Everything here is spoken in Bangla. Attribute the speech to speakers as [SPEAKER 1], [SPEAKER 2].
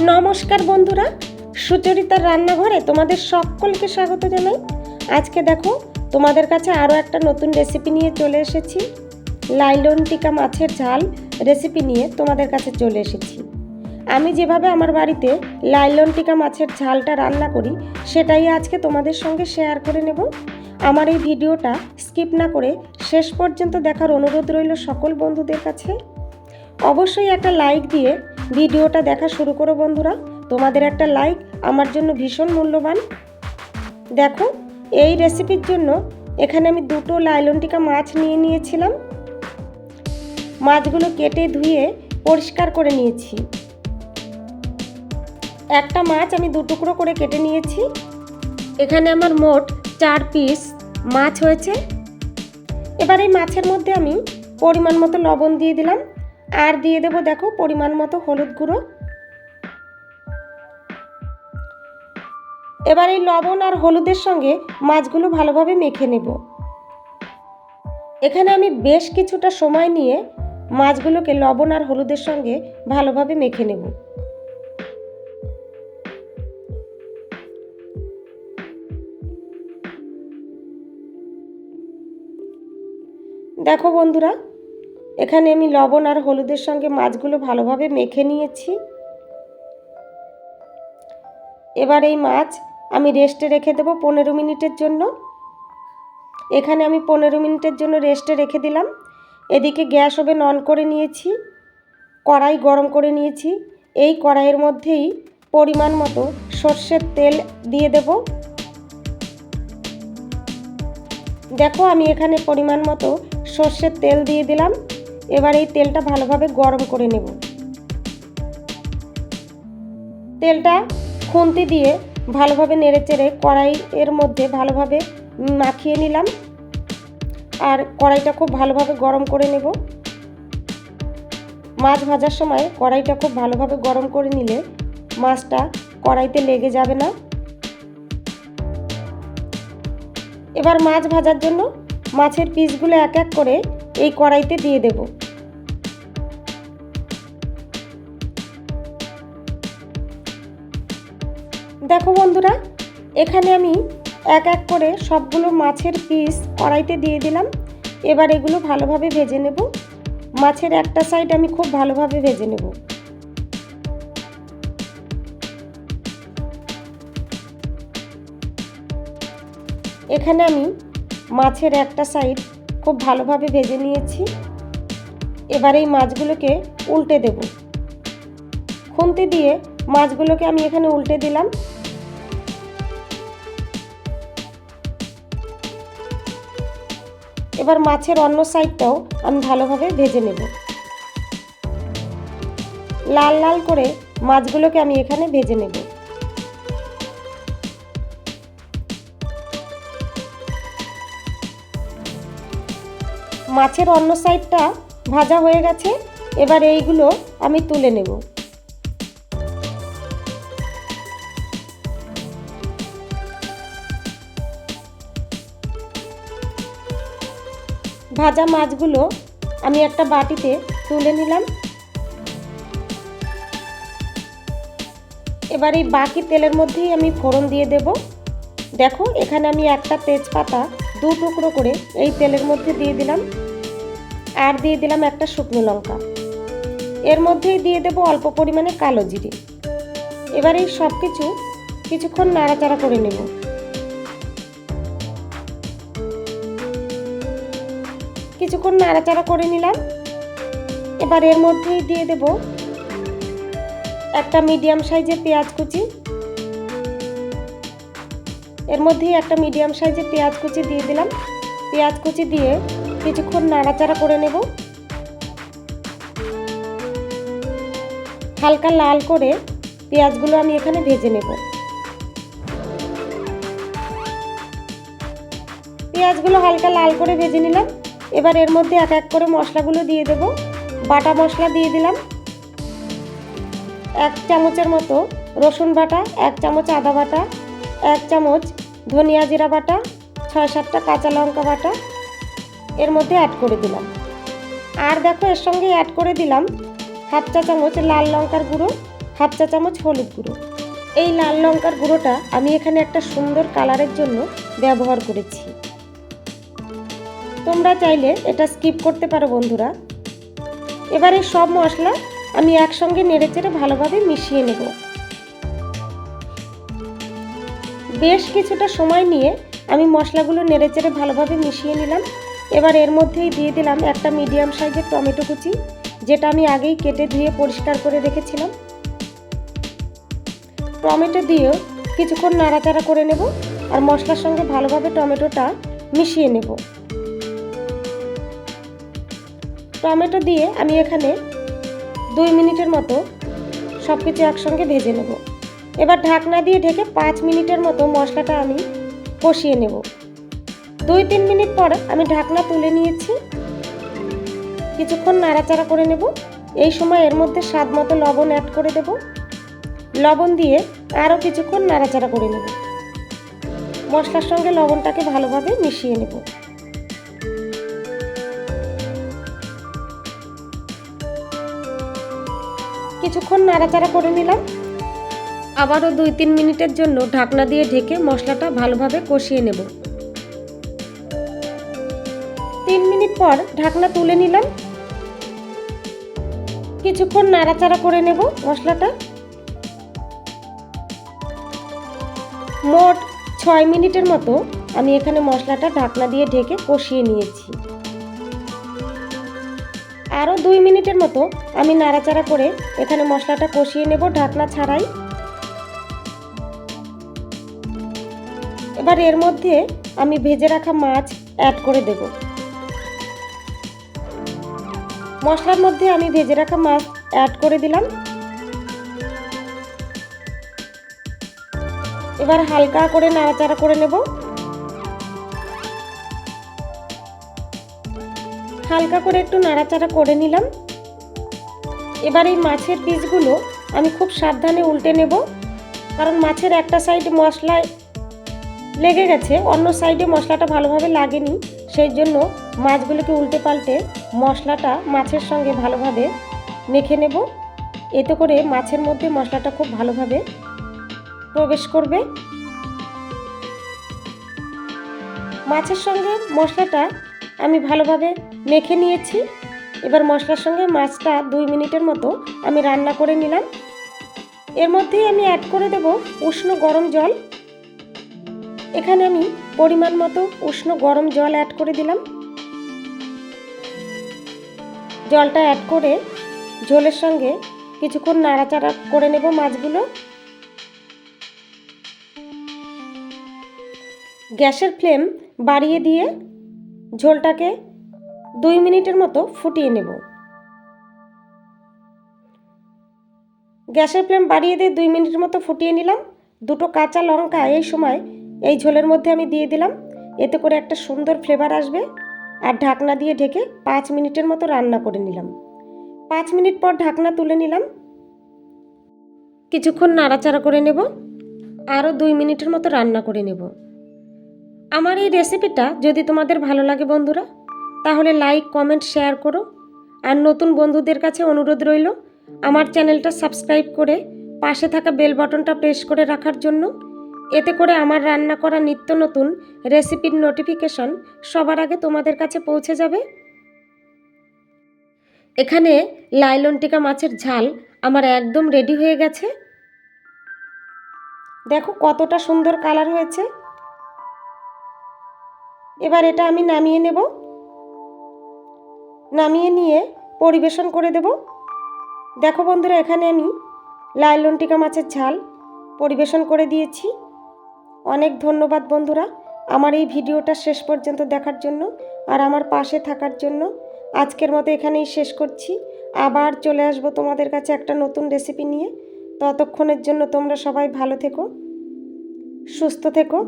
[SPEAKER 1] নমস্কার বন্ধুরা, সুচরিতার রান্নাঘরে তোমাদের সকলকে স্বাগত জানাই। আজকে দেখো, তোমাদের কাছে আরও একটা নতুন রেসিপি নিয়ে চলে এসেছি। লাইলন টিকা মাছের ঝাল রেসিপি নিয়ে তোমাদের কাছে চলে এসেছি। আমি যেভাবে আমার বাড়িতে লাইলন টিকা মাছের ঝালটা রান্না করি, সেটাই আজকে তোমাদের সঙ্গে শেয়ার করে নেব। আমার এই ভিডিওটা স্কিপ না করে শেষ পর্যন্ত দেখার অনুরোধ রইল সকল বন্ধুদের কাছে। অবশ্যই একটা লাইক দিয়ে ভিডিওটা দেখা শুরু করো বন্ধুরা। তোমাদের একটা লাইক আমার জন্য ভীষণ মূল্যবান। দেখো, এই রেসিপির জন্য এখানে আমি দুটো লাইলন টিকা মাছ নিয়ে নিয়েছিলাম। মাছগুলো কেটে ধুয়ে পরিষ্কার করে নিয়েছি। একটা মাছ আমি দু টুকরো করে কেটে নিয়েছি। এখানে আমার মোট চার পিস মাছ হয়েছে। এবার এই মাছের মধ্যে আমি পরিমাণ মতো লবণ দিয়ে দিলাম। আর দিয়ে দেবো দেখো পরিমাণ মতো হলুদ গুঁড়ো। এবার এই লবণ আর হলুদের সঙ্গে মাছগুলো ভালোভাবে মেখে নেব। এখানে আমি বেশ কিছুটা সময় নিয়ে মাছগুলোকে লবণ আর হলুদের সঙ্গে ভালোভাবে মেখে নেব। দেখো বন্ধুরা এখানে আমি লবণ আর হলুদের সঙ্গে মাছগুলো ভালোভাবে মেখে নিয়েছি। এবার এই মাছ আমি রেস্টে রেখে দেবো পনেরো মিনিটের জন্য। এখানে আমি পনেরো মিনিটের জন্য রেস্টে রেখে দিলাম। এদিকে গ্যাস ওভেন অন করে নিয়েছি, কড়াই গরম করে নিয়েছি। এই কড়াইয়ের মধ্যেই পরিমাণ মতো সর্ষের তেল দিয়ে দেব। দেখো আমি এখানে পরিমাণ মতো সর্ষের তেল দিয়ে দিলাম। এবার এই তেলটা ভালোভাবে গরম করে নেব। তেলটা খুন্তি দিয়ে ভালোভাবে নেড়ে চেড়ে কড়াই এর মধ্যে ভালোভাবে মাখিয়ে নিলাম আর কড়াইটা খুব ভালোভাবে গরম করে নেব। মাছ ভাজার সময় কড়াইটা খুব ভালোভাবে গরম করে নিলে মাছটা কড়াইতে লেগে যাবে না। এবার মাছ ভাজার জন্য মাছের পিসগুলো এক এক করে এই কড়াইতে দিয়ে দেব। দেখো বন্ধুরা, এখানে আমি এক এক করে সবগুলো মাছের পিস কড়াইতে দিয়ে দিলাম। এবার এগুলো ভালোভাবে ভেজে নেব। মাছের একটা সাইড আমি খুব ভালোভাবে ভেজে নেব। এখানে আমি মাছের একটা সাইড খুব ভালোভাবে ভেজে নিয়েছি। এবার এই মাছগুলোকে উল্টে দেব। খুন্তি দিয়ে মাছগুলোকে আমি এখানে উল্টে দিলাম। এবার মাছের অন্য সাইডটাও আমি ভালোভাবে ভেজে নেব। লাল লাল করে মাছগুলোকে আমি এখানে ভেজে নেব। মাছের অন্য সাইডটা ভাজা হয়ে গেছে, এবার এইগুলো আমি তুলে নেব। ভাজা মাছগুলো আমি একটা বাটিতে তুলে নিলাম। এবার এই বাকি তেলের মধ্যেই আমি ফোড়ন দিয়ে দেব। দেখো, এখানে আমি একটা তেজপাতা দু টুকরো করে এই তেলের মধ্যে দিয়ে দিলাম। আর দিয়ে দিলাম একটা শুকনো লঙ্কা। এর মধ্যেই দিয়ে দেব অল্প পরিমাণে কালো জিরে। এবার এই সব কিছু কিছুক্ষণ নাড়াচাড়া করে নেব। কিছুক্ষণ নাড়াচাড়া করে নিলাম। এবার এর মধ্যেই দিয়ে দেব একটা মিডিয়াম সাইজের পেঁয়াজ কুচি। এর মধ্যেই একটা মিডিয়াম সাইজের পেঁয়াজ কুচি দিয়ে দিলাম। পেঁয়াজ কুচি দিয়ে কিছুক্ষণ নাড়াচাড়া করে নেব। হালকা লাল করে পেঁয়াজগুলো আমি এখানে ভেজে নেব। পেঁয়াজগুলো হালকা লাল করে ভেজে নিলাম। এবার এর মধ্যে এক এক করে মশলাগুলো দিয়ে দেব। বাটা মশলা দিয়ে দিলাম। এক চামচের মতো রসুন বাটা, এক চামচ আদা বাটা, এক চামচ ধনিয়া জিরা বাটা, ছয় সাতটা কাঁচা লঙ্কা বাটা এর মধ্যে অ্যাড করে দিলাম। আর দেখো এর সঙ্গে অ্যাড করে দিলাম হাফ চা চামচ লাল লঙ্কার গুঁড়ো, হাফ চা চামচ হলুদ গুঁড়ো। এই লাল লঙ্কার গুঁড়োটা আমি এখানে একটা সুন্দর কালারের জন্য ব্যবহার করেছি। তোমরা চাইলে এটা স্কিপ করতে পারো বন্ধুরা। এবারে সব মশলা আমি একসঙ্গে নেড়ে চেড়ে ভালোভাবে মিশিয়ে নেব। বেশ কিছুটা সময় নিয়ে আমি মশলাগুলো নেড়ে চেড়ে ভালোভাবে মিশিয়ে নিলাম। এবার এর মধ্যেই দিয়ে দিলাম একটা মিডিয়াম সাইজের টমেটো কুচি, যেটা আমি আগেই কেটে ধুয়ে পরিষ্কার করে রেখেছিলাম। টমেটো দিয়েও কিছুক্ষণ নাড়াচাড়া করে নেব আর মশলার সঙ্গে ভালোভাবে টমেটোটা মিশিয়ে নেব। টমেটো দিয়ে আমি এখানে দুই মিনিটের মতো সব কিছু একসঙ্গে ভেজে নেব। এবার ঢাকনা দিয়ে ঢেকে পাঁচ মিনিটের মতো মশলাটা আমি কষিয়ে নেব। দুই তিন মিনিট পর আমি ঢাকনা তুলে নিয়েছি। কিছুক্ষণ নাড়াচাড়া করে নেব। এই সময় এর মধ্যে স্বাদ মতো লবণ অ্যাড করে দেব। লবণ দিয়ে আরও কিছুক্ষণ নাড়াচাড়া করে নেব। মশলার সঙ্গে লবণটাকে ভালোভাবে মিশিয়ে নেব। কিছুক্ষণ নাড়াচাড়া করে নিলাম। আবারও দুই তিন মিনিটের জন্য ঢাকনা দিয়ে ঢেকে মশলাটা ভালোভাবে কষিয়ে নেব। তিন মিনিট পর ঢাকনা তুলে নিলাম। কিছুক্ষণ নাড়াচাড়া করে নেব মশলাটা। মোট ছয় মিনিটের মতো আমি এখানে মশলাটা ঢাকনা দিয়ে ঢেকে কষিয়ে নিয়েছি। আরও দুই মিনিটের মতো আমি নাড়াচাড়া করে এখানে মশলাটা কষিয়ে নেব ঢাকনা ছাড়াই। এবার এর মধ্যে আমি ভেজে রাখা মাছ অ্যাড করে দেব। মশলার মধ্যে আমি ভেজে রাখা মাছ অ্যাড করে দিলাম। এবার হালকা করে নাড়াচাড়া করে নেব। হালকা করে একটু নাড়াচাড়া করে নিলাম। এবার এই মাছের পিসগুলো আমি খুব সাবধানে উল্টে নেব। কারণ মাছের একটা সাইড মশলায় লেগে গেছে, অন্য সাইডে মশলাটা ভালোভাবে লাগেনি। সেই জন্য মাছগুলোকে উল্টে পাল্টে মশলাটা মাছের সঙ্গে ভালোভাবে মেখে নেব। এতে করে মাছের মধ্যে মশলাটা খুব ভালোভাবে প্রবেশ করবে। মাছের সঙ্গে মশলাটা আমি ভালোভাবে মেখে নিয়েছি। এবার মশলার সঙ্গে মাছটা দুই মিনিটের মতো আমি রান্না করে নিলাম। এর মধ্যেই আমি অ্যাড করে দেব উষ্ণ গরম জল। এখানে আমি পরিমাণ মতো উষ্ণ গরম জল অ্যাড করে দিলাম। জলটা অ্যাড করে ঝোলের সঙ্গে কিছুক্ষণ নাড়াচাড়া করে নেব মাছগুলো। গ্যাসের ফ্লেম বাড়িয়ে দিয়ে ঝোলটাকে দুই মিনিটের মতো ফুটিয়ে নেব। গ্যাসের ফ্লেম বাড়িয়ে দিয়ে দুই মিনিটের মতো ফুটিয়ে নিলাম। দুটো কাঁচা লঙ্কা এই সময় এই ঝোলের মধ্যে আমি দিয়ে দিলাম। এতে করে একটা সুন্দর ফ্লেভার আসবে। আর ঢাকনা দিয়ে ঢেকে পাঁচ মিনিটের মতো রান্না করে নিলাম। পাঁচ মিনিট পর ঢাকনা তুলে নিলাম। কিছুক্ষণ নাড়াচাড়া করে নেব। আরও দুই মিনিটের মতো রান্না করে নেব। আমার এই রেসিপিটা যদি তোমাদের ভালো লাগে বন্ধুরা, তাহলে লাইক কমেন্ট শেয়ার করো। আর নতুন বন্ধুদের কাছে অনুরোধ রইল, আমার চ্যানেলটা সাবস্ক্রাইব করে পাশে থাকা বেল বাটনটা প্রেস করে রাখার জন্য। এতে করে আমার রান্না করা নিত্য নতুন রেসিপির নোটিফিকেশন সবার আগে তোমাদের কাছে পৌঁছে যাবে। এখানে লাইলন টিকা মাছের ঝাল আমার একদম রেডি হয়ে গেছে। দেখো কতটা সুন্দর কালার হয়েছে। এবার এটা আমি নামিয়ে নেব। নামিয়ে নিয়ে পরিবেশন করে দেব। দেখো বন্ধুরা, এখানে আমি লাইলন টিকা মাছের ঝাল পরিবেশন করে দিয়েছি। অনেক ধন্যবাদ বন্ধুরা আমার এই ভিডিওটা শেষ পর্যন্ত দেখার জন্য আর আমার পাশে থাকার জন্য। আজকের মতো এখানেই শেষ করছি। আবার চলে আসব তোমাদের কাছে একটা নতুন রেসিপি নিয়ে। ততক্ষণের জন্য তোমরা সবাই ভালো থেকো, সুস্থ থেকো।